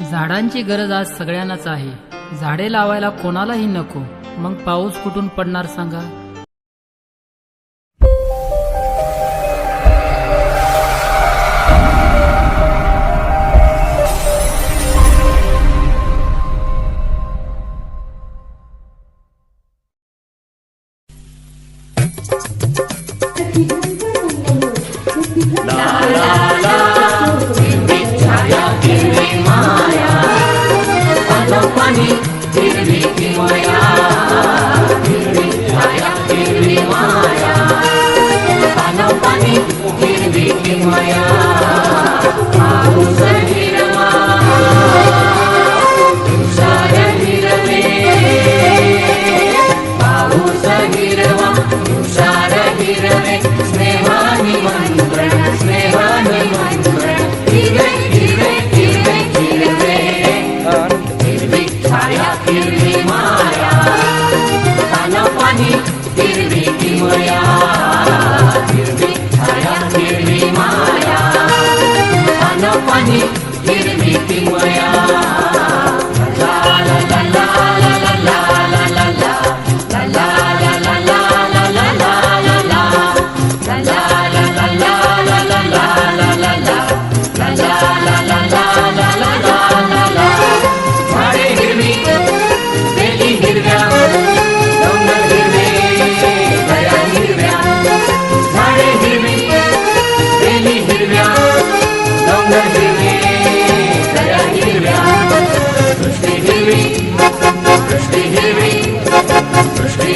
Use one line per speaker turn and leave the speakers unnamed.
झाडांची गरज आज सगळ्यांनाच आहे. झाडे लावायला कोणालाही नको. मग पाऊस कुठून पडणार सांगा?
La la la माने हिरणी माया हिरणी माया पाना पाणी हिरणी माया. हिरवी हया हिरवी माया.